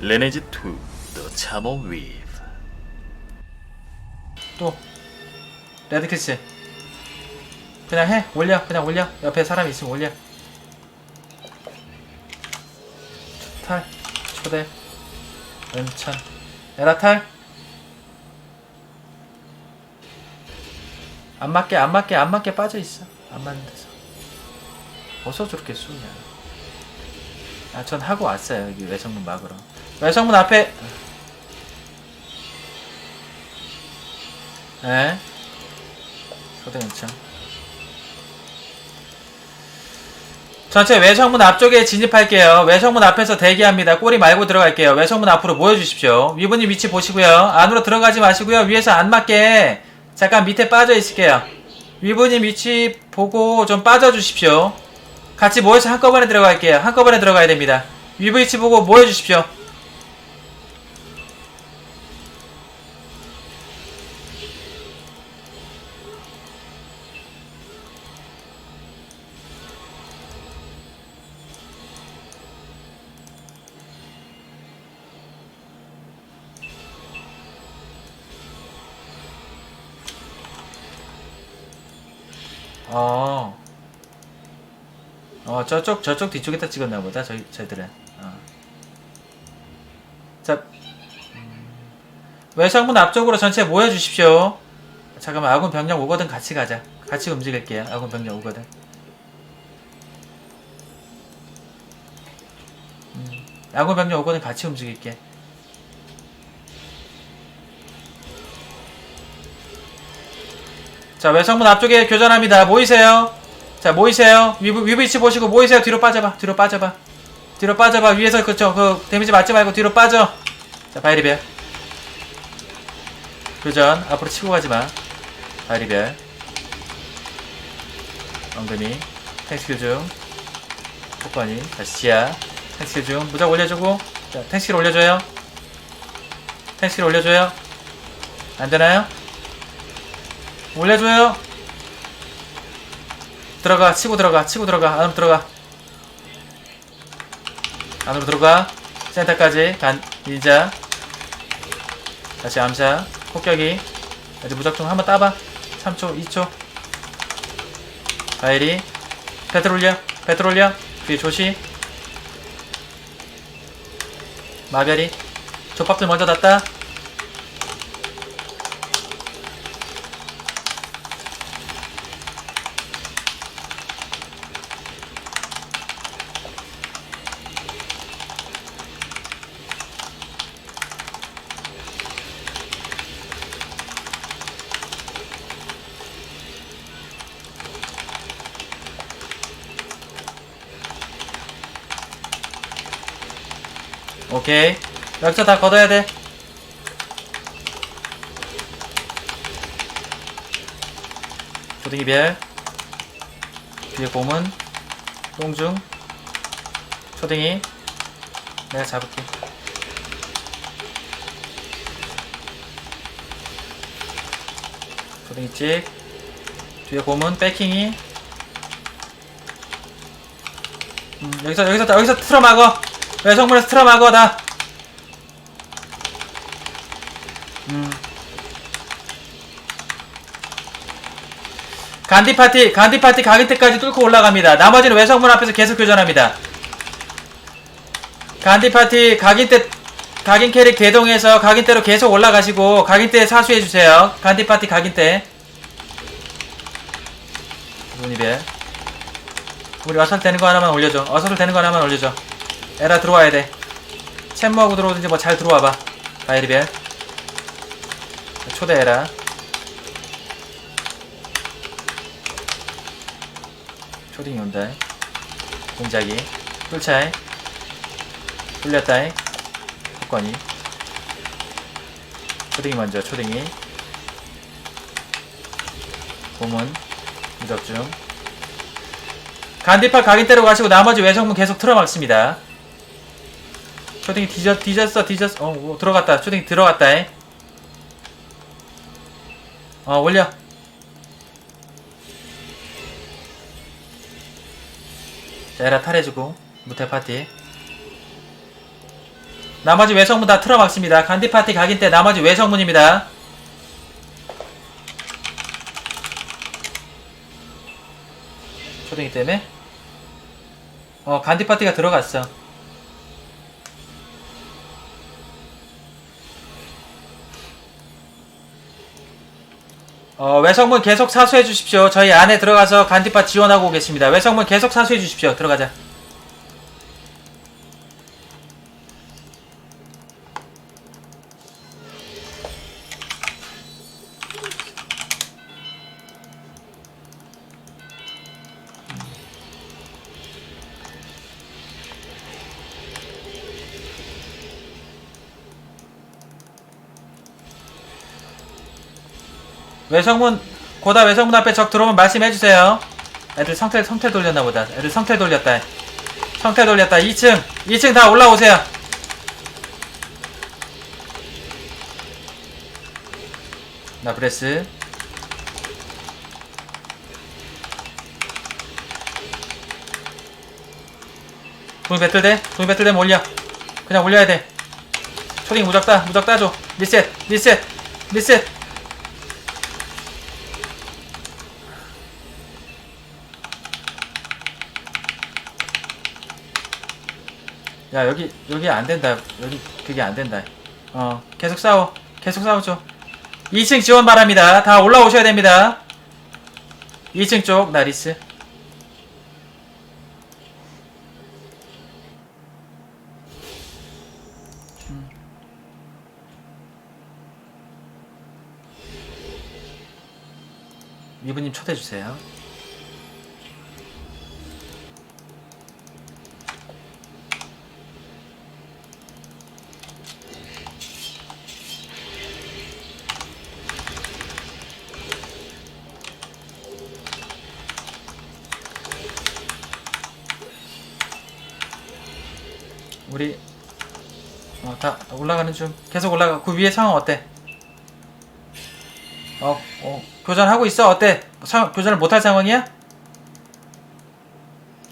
레네즈 2 The Chamon Weave 또. 레드키스 그냥 해. 올려. 그냥 올려. 옆에 사람 있으면 올려. 탈 초대 은천 에라탈? 안 맞게 안 맞게 안 맞게 빠져 있어. 안 맞는 데서. 어서 저렇게 쏘냐. 아전 하고 왔어요 여기 외성문 막으러 외성문 앞에 에 초대 은천 전체 외성문 앞쪽에 진입할게요. 외성문 앞에서 대기합니다. 꼬리 말고 들어갈게요. 외성문 앞으로 모여주십시오. 위분님 위치 보시고요. 안으로 들어가지 마시고요. 위에서 안 맞게 잠깐 밑에 빠져 있을게요. 위분님 위치 보고 좀 빠져 주십시오. 같이 모여서 한꺼번에 들어갈게요. 한꺼번에 들어가야 됩니다. 위분 위치 보고 모여 주십시오. 어. 어, 저쪽, 저쪽 뒤쪽에다 찍었나 보다, 저희, 저희들은. 어. 자, 음, 외성문 앞쪽으로 전체 모여 주십시오. 잠깐만, 아군 병력 오거든 같이 가자. 같이 움직일게요. 아군 병력 오거든. 음, 아군 병력 오거든 같이 움직일게. 자, 외성문 앞쪽에 교전합니다. 모이세요. 자, 모이세요. 위브, 위브 위치 보시고 모이세요. 뒤로 빠져봐. 뒤로 빠져봐. 뒤로 빠져봐. 위에서 그쵸. 그, 데미지 맞지 말고 뒤로 빠져. 자, 바이리벨. 교전. 앞으로 치고 가지 마. 바이리벨. 엉금이. 탱스킬 중. 폭관이. 다시 지하. 탱스킬 중. 무작 올려주고. 자, 탱스킬 올려줘요. 탱스킬 올려줘요. 안 되나요? 올려줘요. 들어가, 치고 들어가, 치고 들어가, 안으로 들어가. 안으로 들어가. 센터까지 간, 닌자. 다시 암사, 폭격이. 이제 무작정 한번 따봐. 3초, 2초. 바이리. 배틀 올려, 배틀 올려. 뒤에 조시. 마별이. 족밥들 먼저 놨다. 여기서 다 걷어야 돼. 초딩이별. 뒤에 곰은. 똥중. 초딩이. 내가 잡을게. 초딩이 찍. 뒤에 곰은 백킹이. 음, 여기서, 여기서, 여기서 틀어 막어. 외성문에서 틀어 막어, 다. 간디 파티, 간디 파티 가기 때까지 뚫고 올라갑니다. 나머지는 외성문 앞에서 계속 교전합니다. 간디 파티 각인 때 각인 캐릭 개동해서 각인 때로 계속 올라가시고 각인 때 사수해 주세요. 간디 파티 각인 때. 문이별. 우리 어설 되는 거 하나만 올려줘. 어설 되는 거 하나만 올려줘. 에라 들어와야 돼. 챔머하고 들어오든지 뭐 잘 들어와봐. 바이리벨. 초대 에라. 초딩이 온다. 공작이. 뚫차이. 뚫렸다이. 조건이. 초딩이 먼저, 초딩이. 고문. 무적중. 간디파 각인대로 가시고 나머지 외성문 계속 틀어막습니다. 초딩이 뒤졌, 뒤졌어, 뒤졌어. 어, 오, 들어갔다. 초딩이 들어갔다. 에. 어, 올려. 자, 에라 탈해주고. 무태 파티. 나머지 외성문 다 틀어막습니다. 간디 파티 각인 때 나머지 외성문입니다. 초등이 때문에? 어, 간디 파티가 들어갔어. 어, 외성문 계속 사수해 주십시오. 저희 안에 들어가서 간디파 지원하고 오겠습니다. 외성문 계속 사수해 주십시오. 들어가자. 외성문 고다 외성문 앞에 적 들어오면 말씀해 주세요. 애들 성태 성태 돌렸나 보다. 애들 성태 돌렸다. 성태 돌렸다. 2층 2층 다 올라오세요. 나 브레스. 동이 배틀대? 동이 배틀대면 올려. 그냥 올려야 돼. 초딩 무적 따, 무적 따줘. 리셋, 리셋, 리셋. 야 여기 여기 안 된다. 여기 그게 안 된다. 어 계속 싸워. 계속 싸우죠. 2층 지원 바랍니다. 다 올라오셔야 됩니다. 2층 쪽 나리스. 음. 이분님 초대해 주세요 우리 어, 다 올라가는 중. 계속 올라가. 그 위에 상황 어때? 어, 어 교전하고 있어. 어때? 상, 교전을 못할 상황이야?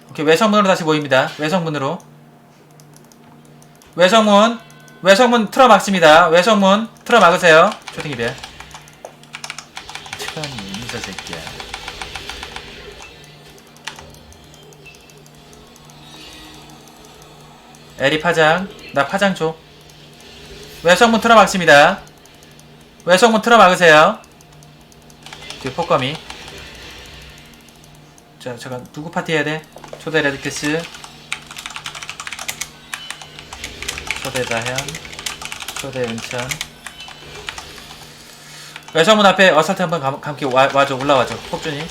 오케이. 외성문으로 다시 모입니다. 외성문으로. 외성문. 외성문 틀어 막습니다. 외성문 틀어 막으세요. 초딩이별 에리 파장 나 파장 줘. 외성문 틀어 막습니다. 외성문 틀어 막으세요. 뒤에 폭검이. 자 잠깐 누구 파티 해야 돼? 초대 레드캐스. 초대 다현 초대 은천 외성문 앞에 어설트 한번 감, 감기 와, 와줘 올라와줘. 폭준이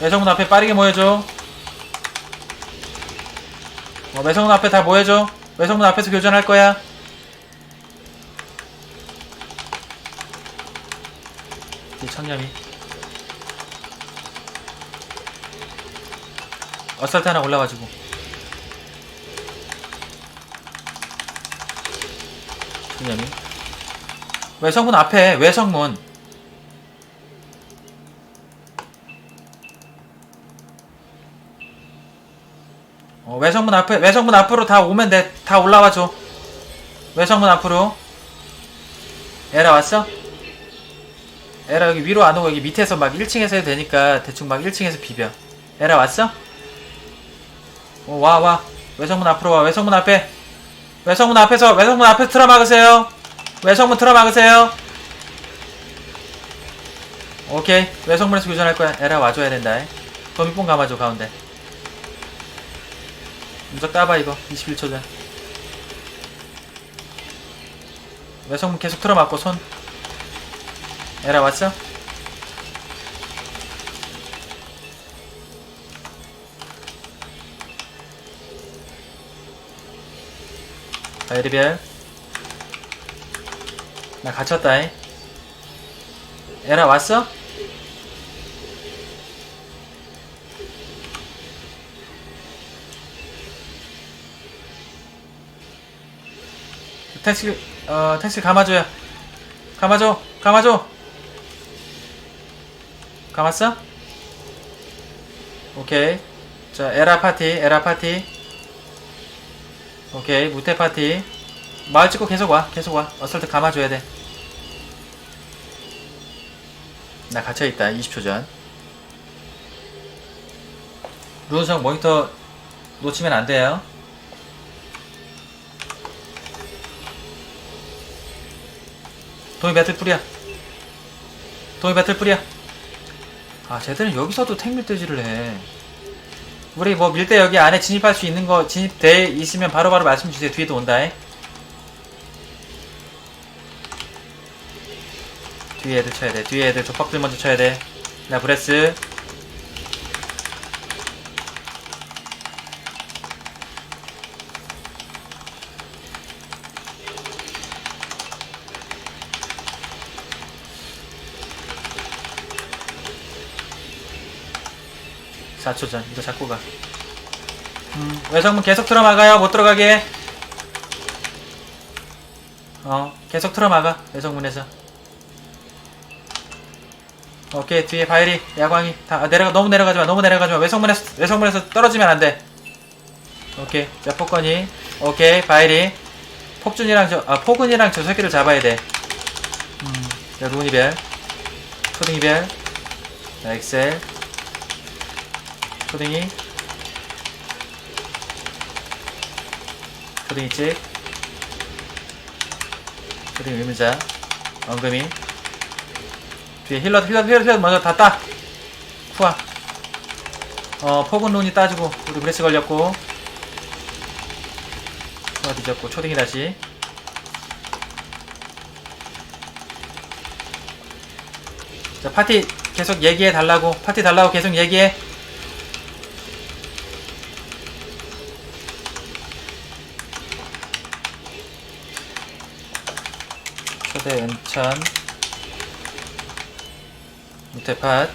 외성문 앞에 빠르게 모여줘 어, 외성문 앞에 다 모여줘. 외성문 앞에서 교전할 거야. 이 청렴이. 어설트 하나 올라가지고. 청렴이. 외성문 앞에 외성문. 외성문 앞에 외성문 앞으로 다 오면 돼. 다 올라와 줘. 외성문 앞으로. 에라 왔어? 에라 여기 위로 안 오고 여기 밑에서 막 1층에서 해도 되니까 대충 막 1층에서 비벼. 에라 왔어? 어, 와 와. 외성문 앞으로 와. 외성문 앞에. 외성문 앞에서 외성문 앞에서 틀어 막으세요. 외성문 틀어 막으세요. 오케이. 외성문에서 교전할 거야. 에라 와줘야 된다. 도미뽕 감아줘 가운데. 무적 따봐 이거. 21초 전. 외성문 계속 틀어맞고 손. 에라 왔어? 바이리별 나 갇혔다잉. 에라 왔어? 택시 어 택시 감아줘요. 감아줘 감아줘. 감았어? 오케이. 자 에라 파티 에라 파티. 오케이 무태 파티. 마을 찍고 계속 와 계속 와. 어설트 감아줘야 돼 나 갇혀있다 20초 전. 루은성 모니터 놓치면 안 돼요 도미 배틀 뿌려 도미 배틀 뿌려 아 쟤들은 여기서도 택밀대지를 해. 우리 뭐 밀대 여기 안에 진입할 수 있는 거 진입돼 있으면 바로바로 말씀 주세요. 뒤에도 온다 해. 뒤에 애들 쳐야 돼. 뒤에 애들 족박들 먼저 쳐야 돼 나 브레스 사초전 이거 잡고 가. 음, 외성문 계속 틀어막아요. 못 들어가게. 어, 계속 틀어막아. 외성문에서. 오케이, 뒤에 바이리, 야광이. 다, 아, 내려가, 너무 내려가지 마. 너무 내려가지 마. 외성문에서, 외성문에서 떨어지면 안 돼. 오케이. 자, 폭건이. 오케이, 바이리. 폭준이랑 저, 아, 폭은이랑 저 새끼를 잡아야 돼. 음, 자, 루은이별. 초등이별. 자, 엑셀. 초딩이. 초딩이 찍. 초딩 의문자. 엉금이. 뒤에 힐러 힐러 힐러 힐러 먼저 다. 따 후아. 어 폭은 룬이 따지고 우리 브레스 걸렸고. 후아 뒤졌고 초딩이 다시. 자 파티 계속 얘기해 달라고 파티 달라고 계속 얘기해 초대 연천 무태팟.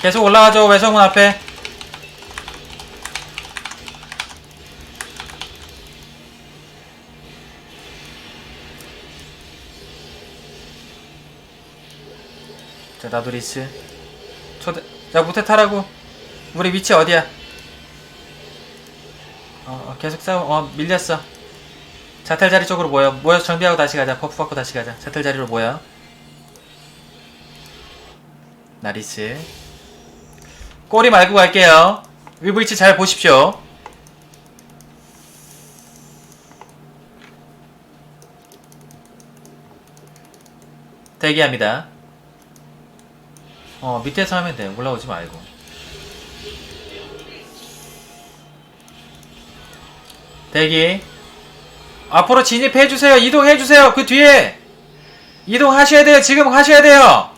계속 올라가죠 외성문 앞에. 자 나도 리스. 초대 자 무태 타라고. 우리 위치 어디야 계속 싸워. 어, 밀렸어. 자탈 자리 쪽으로 모여. 모여서 정비하고 다시 가자. 버프 받고 다시 가자. 자탈 자리로 모여. 나리스. 꼬리 말고 갈게요. 위브 위치 잘 보십시오. 대기합니다. 어, 밑에서 하면 돼. 올라오지 말고. 대기. 앞으로 진입해주세요. 이동해주세요. 그 뒤에. 이동하셔야 돼요. 지금 하셔야 돼요.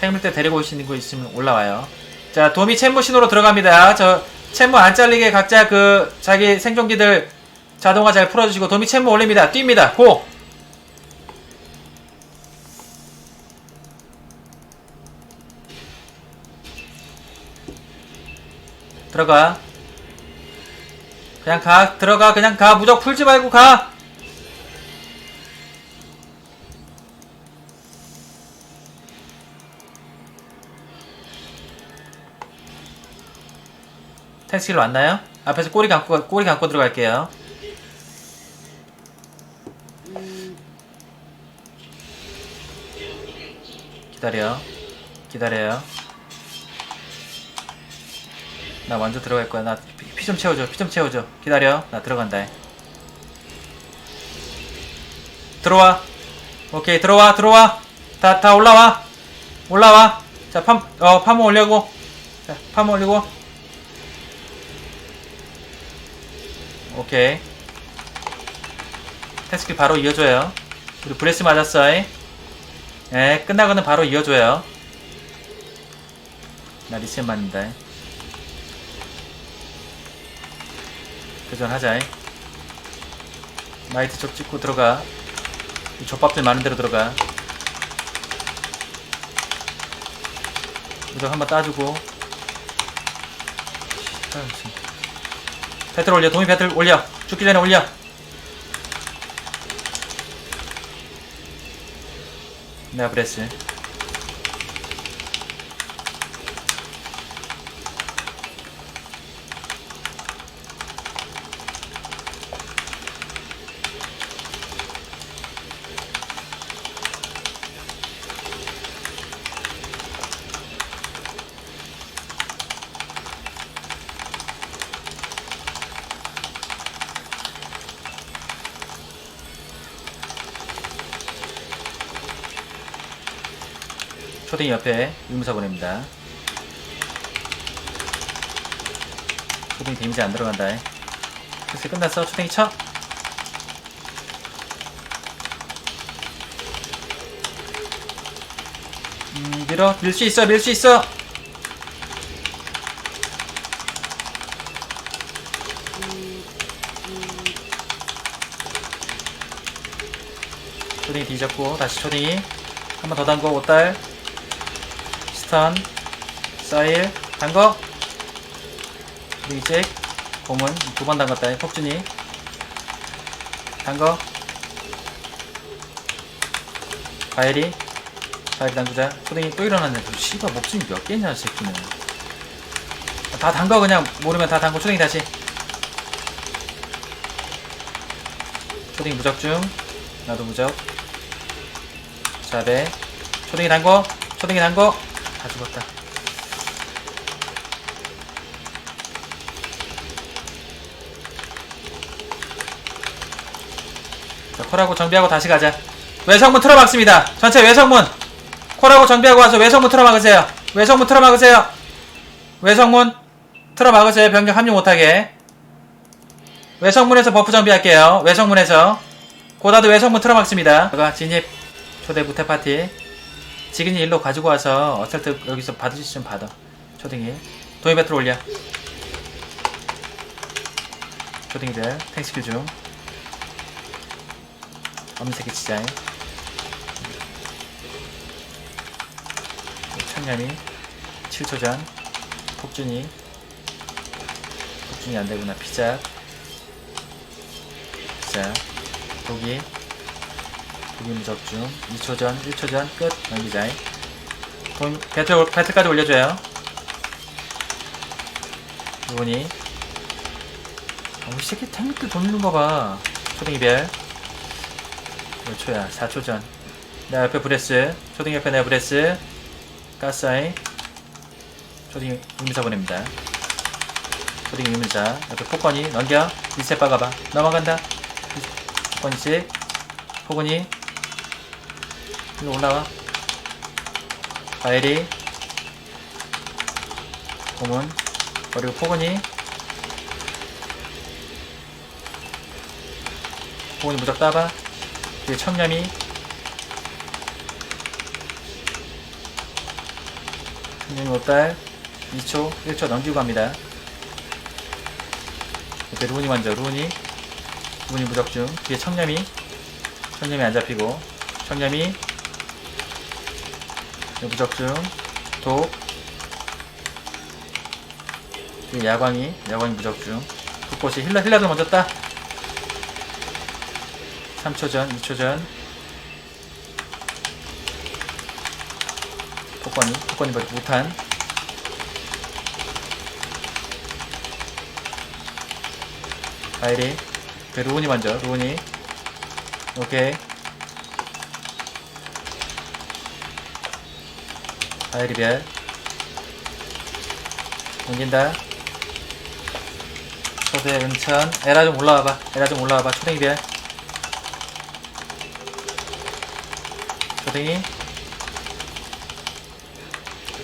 택밀대 데리고 오시는 거 있으면 올라와요. 자, 도미 챔무 신호로 들어갑니다. 저, 챔무 안 잘리게 각자 그, 자기 생존기들 자동화 잘 풀어주시고, 도미 챔무 올립니다. 뜁니다. 고! 들어가. 그냥 가, 들어가, 그냥 가. 무적 풀지 말고 가! 탱스킬로 왔나요? 앞에서 꼬리 감고, 꼬리 감고 들어갈게요. 기다려. 기다려요. 나 먼저 들어갈 거야. 나 피 좀 채워줘. 피 좀 채워줘. 기다려. 나 들어간다. 들어와. 오케이. 들어와. 들어와. 다, 다 올라와. 올라와. 자, 팜, 어, 팜 올려고. 자, 팜 올리고. 오케이. 테스킬 바로 이어줘요. 우리 브레스 맞았어. 예, 끝나고는 바로 이어줘요. 나 리셋 맞는다. 교전하자. 마이트 쪽 찍고 들어가. 이 족밥들 많은 데로 들어가. 이거 한번 따주고. 배틀 올려. 도미 배틀 올려. 죽기 전에 올려. 내가 브레스. 초딩이 옆에 유무사 보냅니다. 초딩이 데미지 안 들어간다. 글쎄 끝났어. 초딩이 쳐. 음, 밀어. 밀 수 있어. 밀 수 있어. 초딩이 뒤졌고 다시 초딩이 한 번 더 담고 5달 스턴 사일 초딩이 찍 봄은 두 번 담갔다 폭준이. 담궈 바이리 바이리 담그자. 초딩이 또 일어났네. 그 씨발 목숨이 몇 개냐 이 새끼는. 다 담궈 그냥 모르면 다 담고 초딩이 다시. 초딩이 무적 중. 나도 무적. 자배 초딩이 담궈 초딩이 담궈 다 죽었다. 자 콜하고 정비하고 다시 가자. 외성문 틀어막습니다. 전체 외성문. 콜하고 정비하고 와서 외성문 틀어막으세요. 외성문 틀어막으세요. 외성문 틀어막으세요. 변경 합류 못하게. 외성문에서 버프 정비할게요. 외성문에서. 고다도 외성문 틀어막습니다. 진입. 초대 무태 파티 지근이 일로 가지고 와서 어설트 여기서 받을 수 있으면 받아. 초딩이. 도이 배틀 올려. 초딩이들 탱스킬 중 없는 새끼 디자인. 천냠이 7초 전 폭준이. 폭준이 안되구나. 피자. 피자. 독이 독이 무적중. 2초 전 1초 전 끝. 넘기자 그럼 배틀, 배틀까지 올려줘요. 요원이. 어, 이 새끼 탱크 돌리는 거봐? 초딩 이별. 몇 초야? 4초 전. 내 옆에 브레스. 초딩 옆에 내 브레스. 가스아이. 초딩 유미사 보냅니다. 초딩 유미사. 옆에 폭건이. 넘겨. 리셋 박아봐. 넘어간다. 폭건이씩 폭건이 일로 올라와 바이리. 고문. 그리고 폭건이. 폭건이 무적 따봐 뒤에 청렴이. 청렴이 못달? 2초 1초 넘기고 갑니다. 이렇게 루니 먼저 루니 루니 무적 중. 뒤에 청렴이. 청렴이 안 잡히고. 청렴이 무적중 독 야광이 야광이 무적중 독꽃이 힐러 힐러들 먼저 따 3초 전, 2초 전. 폭건이, 폭건이 버리 못한. 그 루운이 먼저, 루운이. 오케이. 바이리 별. 옮긴다. 초대 은천. 에라 좀 올라와봐. 에라 좀 올라와봐. 초댕이 별. 초딩이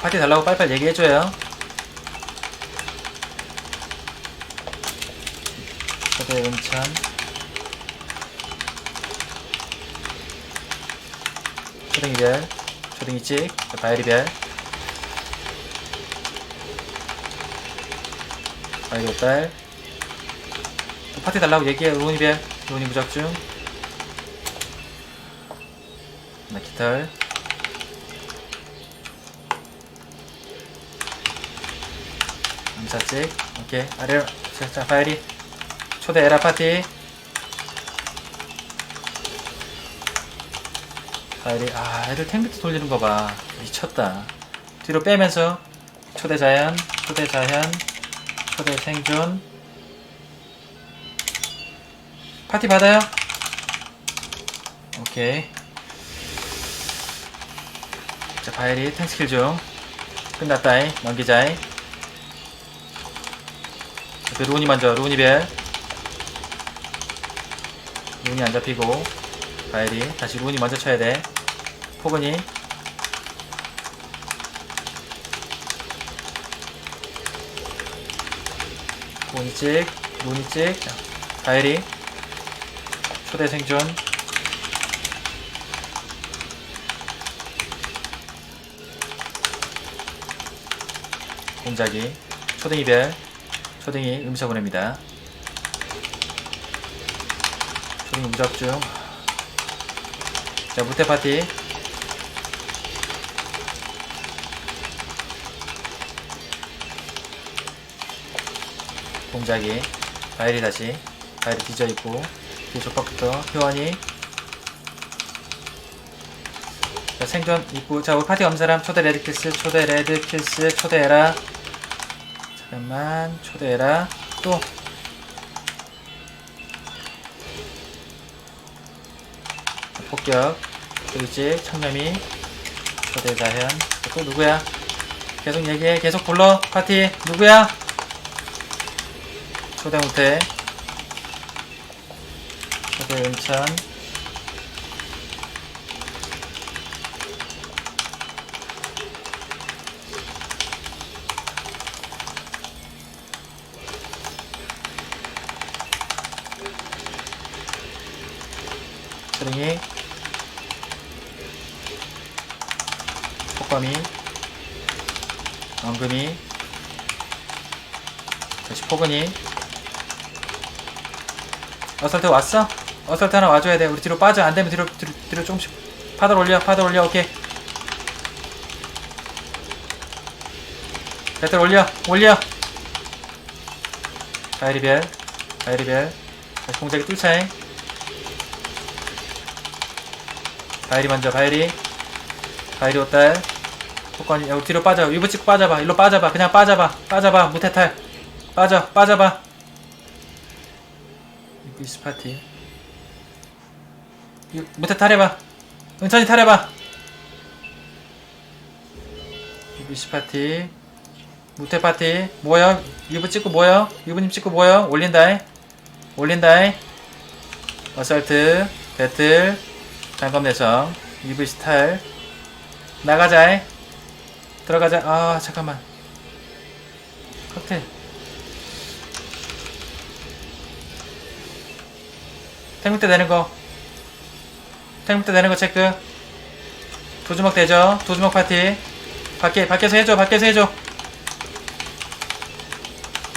파티 달라고 빨리빨리 얘기해줘요 초대 은천 초딩이별 초딩이 찍 바이리별 바이리 딸. 파티 달라고 얘기해 루니별 루니 무적중. 나 깃털 암사찍. 오케이. 아래로 자, 자 파이리. 초대 에라 파티. 파이리. 아 애들 탱비트 돌리는 거봐. 미쳤다. 뒤로 빼면서 초대 자연 초대 자연 초대 생존 파티 받아요 오케이 자, 바이리 탱스킬 중. 끝났다이. 넘기자이. 그 루니 먼저, 루니 벨. 루니 안 잡히고. 바이리. 다시 루니 먼저 쳐야 돼. 포근이. 모니찍 모니찍 자, 다이리. 초대 생존. 공작이. 초등이 별. 초등이 음사 보냅니다. 초등이 무작중 자 무태 파티 공작이 바이리 다시 바이리 뒤져있고 뒤에 족박부터 효원이. 자 생존 있고 자 우리 파티 없는 사람 초대 레드킬스 초대 레드킬스 초대해라. 잠깐만 초대해라. 또. 폭격. 일찍 청렴이. 초대 자현. 또 누구야? 계속 얘기해. 계속 불러. 파티 누구야 초대 못해 초대 은천 초등이 폭감이. 엉금이. 다시 포근이 어설트 왔어? 어설트 하나 와줘야 돼. 우리 뒤로 빠져. 안 되면 뒤로 뒤로, 뒤로 조금씩 파들 올려 파들 올려. 오케이. 배틀 올려 올려. 바이리별 바이리별 다시 공작이 뚫차잉. 바이리 먼저 바이리. 바이리 옷달 폭건이 여기 뒤로 빠져. 위브 찍고 빠져봐. 일로 빠져봐. 그냥 빠져봐. 빠져봐. 무태탈. 빠져 빠져봐 이스 파티. 이- 무태 탈해봐. 은천히 탈해봐. 이스 파티. 무태 파티. 모여? 유부 찍고 모여? 유부님 찍고 모여? 올린다이. 올린다이. 어설트. 배틀. 단검 내성. 이브 스타일 나가자이. 들어가자. 아 잠깐만. 칵테일 탱물대 되는 거. 탱물대 되는 거 체크. 두 주먹 되죠? 두 주먹 파티. 밖에 밖에서 해줘 밖에서 해줘.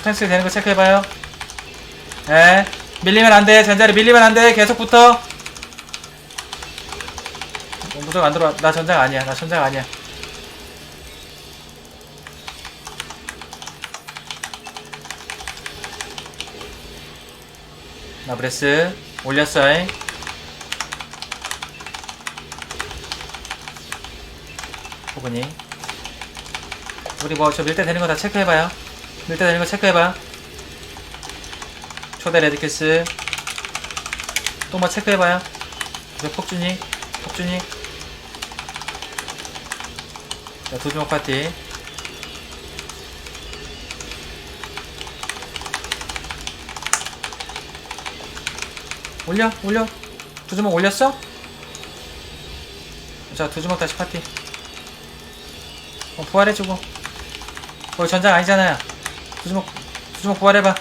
탱스 되는 거 체크해봐요. 에 밀리면 안돼. 전자리 밀리면 안돼. 계속 붙어. 어, 무적 안 들어와. 나 전장 아니야. 나 전장 아니야. 나 브레스 올렸어잉 호근이 우리 뭐 저 밀대 되는 거 다 체크해봐요. 밀대 되는 거 체크해봐. 초대 레드캐스. 또 뭐 체크해봐요. 저 폭준이 폭준이 자 도주먹 파티 올려 올려. 두 주먹 올렸어? 자두 주먹 다시 파티. 어 부활해주고. 거기 전장 아니잖아요. 두 주먹 두 주먹 부활해봐.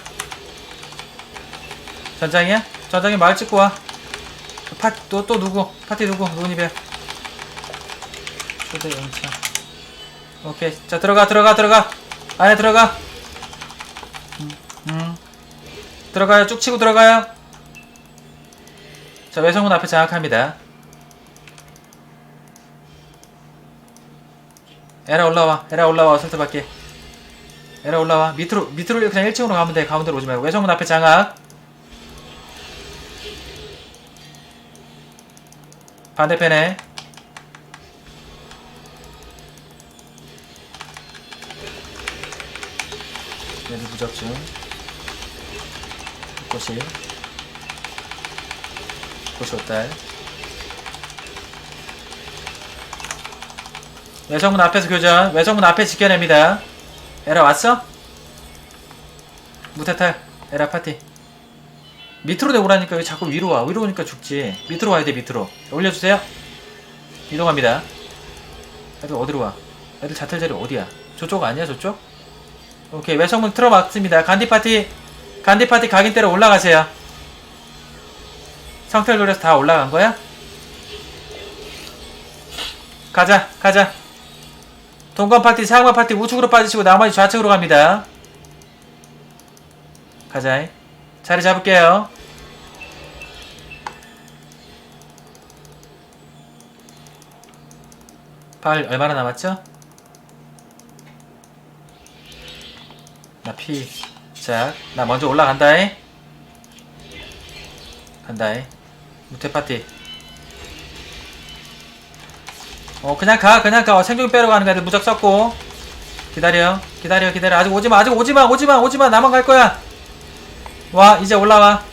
전장이야? 전장이 마을 찍고 와. 파티 또, 또 누구? 파티 누구? 누구니별 초대 영차. 오케이. 자 들어가 들어가 들어가. 안에 들어가. 음, 음. 들어가요. 쭉 치고 들어가요 자, 외성문 앞에 장악합니다. 에라 올라와. 에라 올라와. 설득 밖에. 에라 올라와. 밑으로, 밑으로 그냥 1층으로 가면 돼. 가운데로 오지 말고. 외성문 앞에 장악. 반대편에. 얘도 무적중. 꽃이. 보셨달 외성문 앞에서 교전 외성문 앞에 지켜냅니다. 에라 왔어? 무태탈 에라 파티. 밑으로 내오라니까 왜 자꾸 위로 와? 위로 오니까 죽지. 밑으로 와야 돼 밑으로. 올려주세요. 이동합니다. 애들 어디로 와? 애들 자틀 자리 어디야? 저쪽 아니야 저쪽? 오케이 외성문 틀어막습니다. 간디 파티 간디 파티 각인대로 올라가세요. 성tel 노려서 다 올라간 거야? 가자, 가자. 동건 파티, 상마 파티 우측으로 빠지시고 나머지 좌측으로 갑니다. 가자. 자리 잡을게요. 발 얼마나 남았죠? 나 피. 자, 나 먼저 올라간다잉. 간다잉. 무태 파티. 어, 그냥 가, 그냥 가. 어, 생존 빼러 가는 애들 무적 썼고. 기다려, 기다려, 기다려. 아직 오지마, 아직 오지마, 오지마, 오지마. 나만 갈 거야. 와, 이제 올라와.